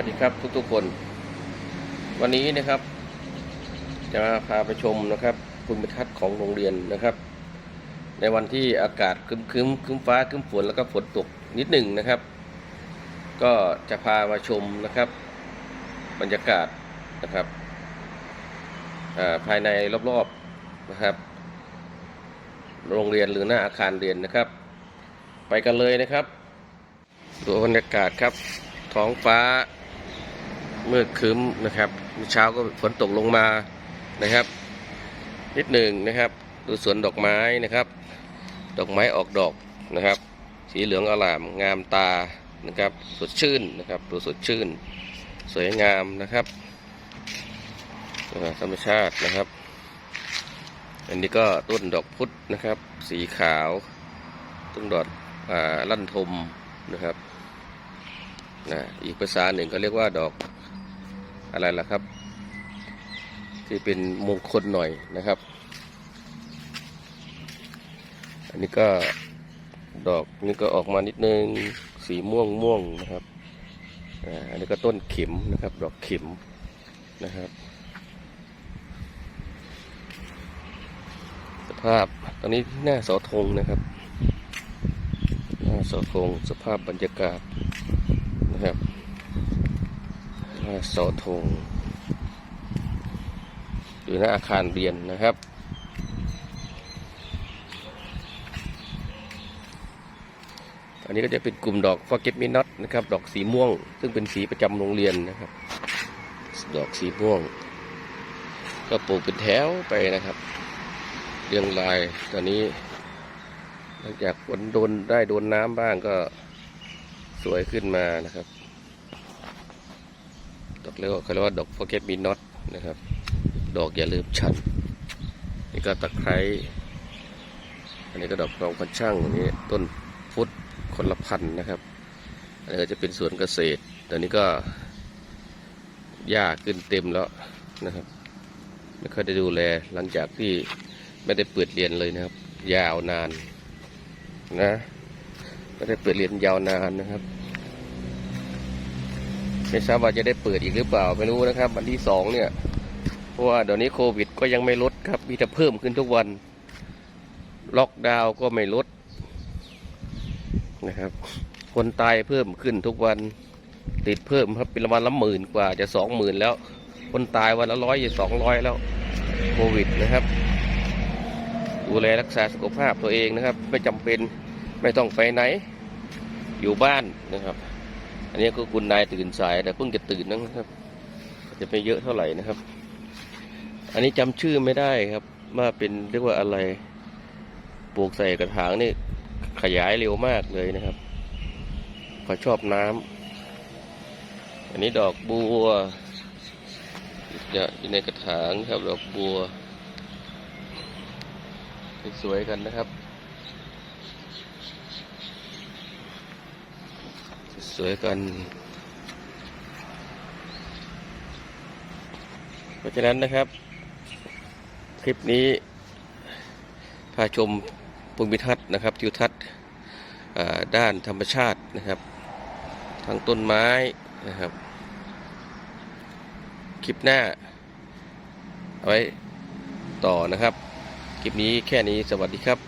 วัสดีครับทุกๆคน วันนี้นะครับ จะมาพาไปชมนะครับภูมิทัศน์ของโรงเรียนนะครับ ในวันที่อากาศคึมคึมคึมฟ้าคึมฝนแล้วก็ฝนตกนิดหนึ่งนะครับ ก็จะพามาชมนะครับ บรรยากาศนะครับาภายในรอบๆนะครับ โรงเรียนหรือหน้าอาคารเรียนนะครับ ไปกันเลยนะครับดูบรรยากาศครับท้องฟ้า มืดครึ้มนะครับเช้าก็ฝนตกลงมานะครับ นิดหนึ่งนะครับ ดูสวนดอกไม้นะครับ ดอกไม้ออกดอกนะครับ สีเหลืองอลามงามตานะครับ สดชื่นนะครับดูสดชื่น สวยงามนะครับธรรมชาตินะครับ อันนี้ก็ต้นดอกพุธนะครับ สีขาวต้นดอกอ่าลั่นทมนะครับนะอีกภาษาหนึ่งก็เรียกว่าดอก อะไรล่ะครับ ที่เป็นมงคลหน่อยนะครับ อันนี้ก็ดอกนี่ก็ออกมานิดนึงสีม่วงม่วงนะครับอันนี้ก็ต้นเข็มนะครับ ดอกเข็มนะครับสภาพตอนนี้หน้าเสาธงนะครับ หน้าเสาธงสภาพบรรยากาศนะครับ หน้าเสธงหรือหน้าอาคารเรียนนะครับ อันนี้ก็จะเป็นกลุ่มดอก forget me not นะครับ ดอกสีม่วง ซึ่งเป็นสีประจำโรงเรียนนะครับ ดอกสีม่วง ก็ปลูกเป็นแถวไปนะครับ เรียงรายตอนนี้หลังจากฝนโดนได้โดนน้ำบ้างก็สวยขึ้นมานะครับ ดอกเรียกว่าเขาเรียกว่าดอก forget me not นะครับ ดอกอย่าลืมฉันนี่ก็ตะไคร้อันนี้ก็ดอกรองพันช่างนี้ต้นฟุตคนละพันนะครับอันนี้ก็จะเป็นสวนเกษตรตอนนี้ก็หญ้าขึ้นเต็มแล้วนะครับไม่ค่อยได้ดูแลหลังจากที่ไม่ได้เปิดเรียนเลยนะครับ ยาวนานนะไม่ได้เปิดเรียนยาวนานนะครับ ไม่ทราบว่าจะได้เปิดอีกหรือเปล่าไม่รู้นะครับ วันที่สองเนี่ยเพราะว่าเดี๋ยวนี้โควิดก็ยังไม่ลดครับมีแต่เพิ่มขึ้นทุกวัน ล็อกดาวน์ก็ไม่ลดนะครับ คนตายเพิ่มขึ้นทุกวันติดเพิ่มครับเป็นวันละหมื่นกว่าจะสองหมื่นแล้ว คนตายวันละร้อยจะสองร้อยแล้วโควิดนะครับ ดูแลรักษาสุขภาพตัวเองนะครับ ไม่จำเป็นไม่ต้องไปไหน อยู่บ้านนะครับ อันนี้ก็คุณนายตื่นสายแต่เพิ่งจะตื่นนะครับ จะไม่เยอะเท่าไหร่นะครับ อันนี้จำชื่อไม่ได้ครับ ว่าเป็นเรียกว่าอะไรปลูกใส่กระถางนี่ขยายเร็วมากเลยนะครับเขาชอบน้ำอันนี้ดอกบัวอยู่ในกระถางครับดอกบัวสวยกันนะครับ สวยกัน เพราะฉะนั้นนะครับ คลิปนี้ พาชมภูมิทัศน์นะครับทิวทัศน์ด้านธรรมชาตินะครับ ทั้งต้นไม้นะครับ คลิปหน้า เอาไว้ต่อนะครับ คลิปนี้แค่นี้สวัสดีครับ